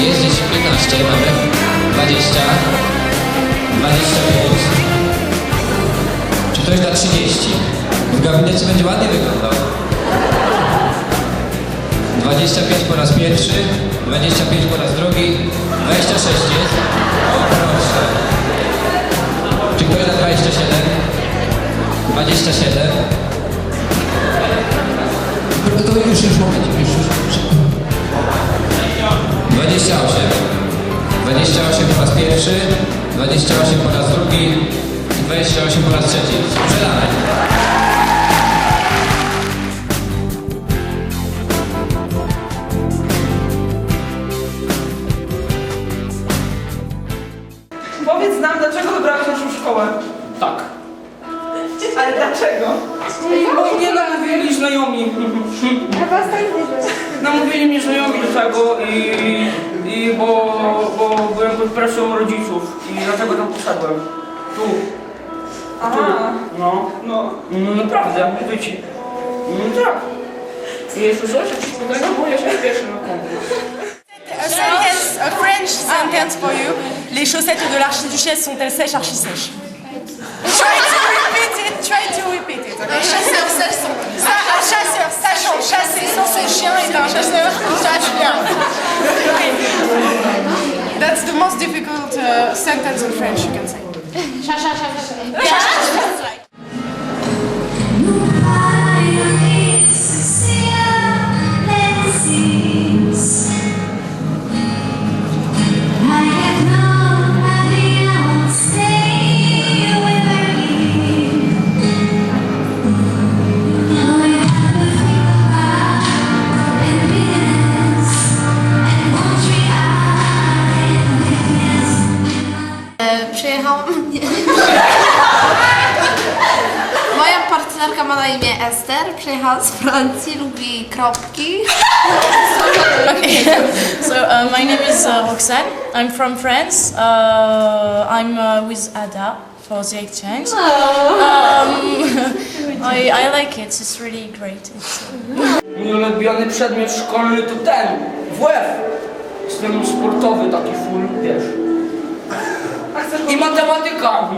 Jest gdzieś 15, mamy 20, 25. Czy ktoś da 30? W gabinecie będzie ładnie wyglądał. 25 po raz pierwszy, 25 po raz drugi, 26 jest. O proszę. Czy ktoś da 27? 27. pierwszy, 28 po raz drugi i 28 po raz trzeci. Sprzedane. Powiedz nam, dlaczego wybrałeś naszą szkołę? Tak. Ale dlaczego? Bo mnie namówili znajomi. Namówili mnie znajomi do tego i, i bo, bo byłem pod presją rodziców i dlatego tam poszedłem? Tu. Aha. No, no, no naprawdę, mówię ci. No tak. I jeszcze coś? Coś tego, bo ja się spieszę na konkurs. A sentence, a French sentence for you. Les chaussettes de l'archiduchesse sont-elles sèches, archi sèches Try to repeat it, try to repeat it. Okay? chasseur, ça, ça, un chasseur, sachant chasser sans son chien est un chasseur, chasse bien. That's the most difficult uh, sentence in French you can say. Partnerka ma na imię Ester. Przyjechała z Francji, lubi kropki. Okay, so uh, my name is uh, Roxanne. I'm from France. Uh, I'm uh, with Ada for the exchange. Um, I, I like it. It's really great. It's, uh, Mój ulubiony przedmiot szkolny to ten, WF. Jestem sportowy taki full, wiesz. I matematyka.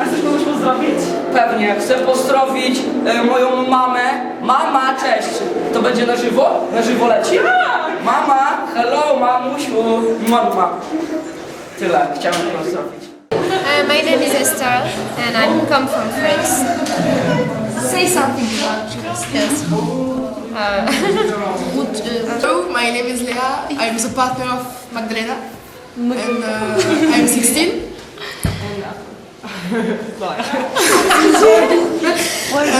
A chcesz kogoś pozdrowić? Pewnie, chcę pozdrowić e, moją mamę. Mama, cześć. To będzie na żywo? Na żywo leci? Mama, hello mamusiu. Mama. Tyle, chciałem pozdrowić. Uh, my name is Esther and I come from France. Say something about you. Yes. Uh, Hello, my name is Leah. I'm the partner of Magdalena. And uh, I'm 16. and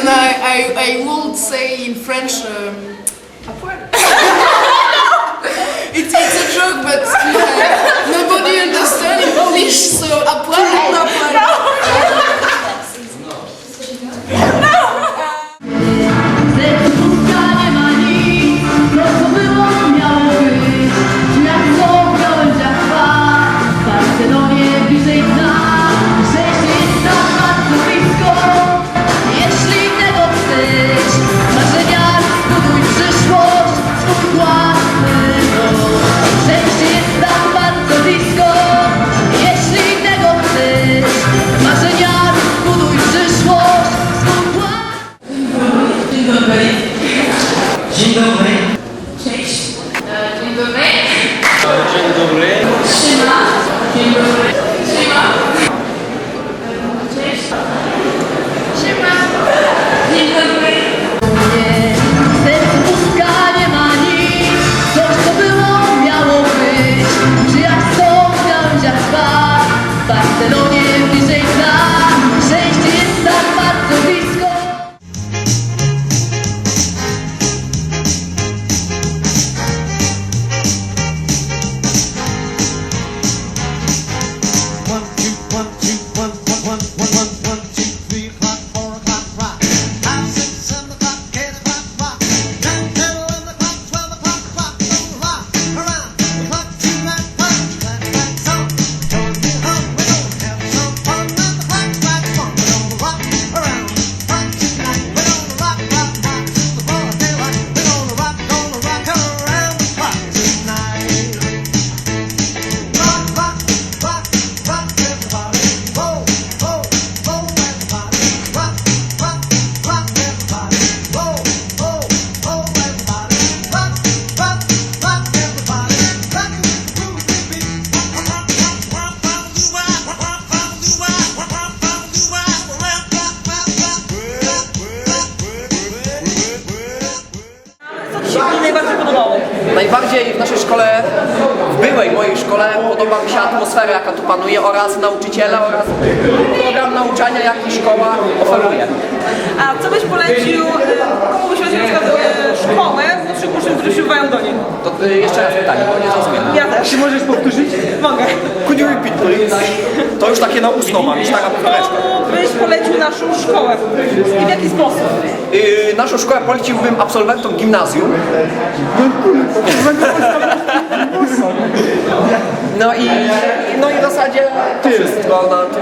I, I, I would say in French, um, it's, it's a joke, but uh, nobody understands English, so à poil. sobre Najbardziej w naszej szkole, byłej mojej szkole, podoba mi się atmosfera, jaka tu panuje oraz nauczyciele oraz program nauczania, jaki szkoła oferuje. A co byś polecił, komu byś polecił na przykład e, szkołę młodszych uczniów, którzy się ubywają do niej? To y, jeszcze raz pytanie, bo nie zrozumiałem. Ja też. możesz powtórzyć? Mogę. Could you repeat, please? To już takie na ustno mam, już taka powtóreczka. Komu byś polecił naszą szkołę? I w jaki sposób? Yy, naszą szkołę poleciłbym absolwentom gimnazjum. No i, no i w zasadzie to wszystko. No, to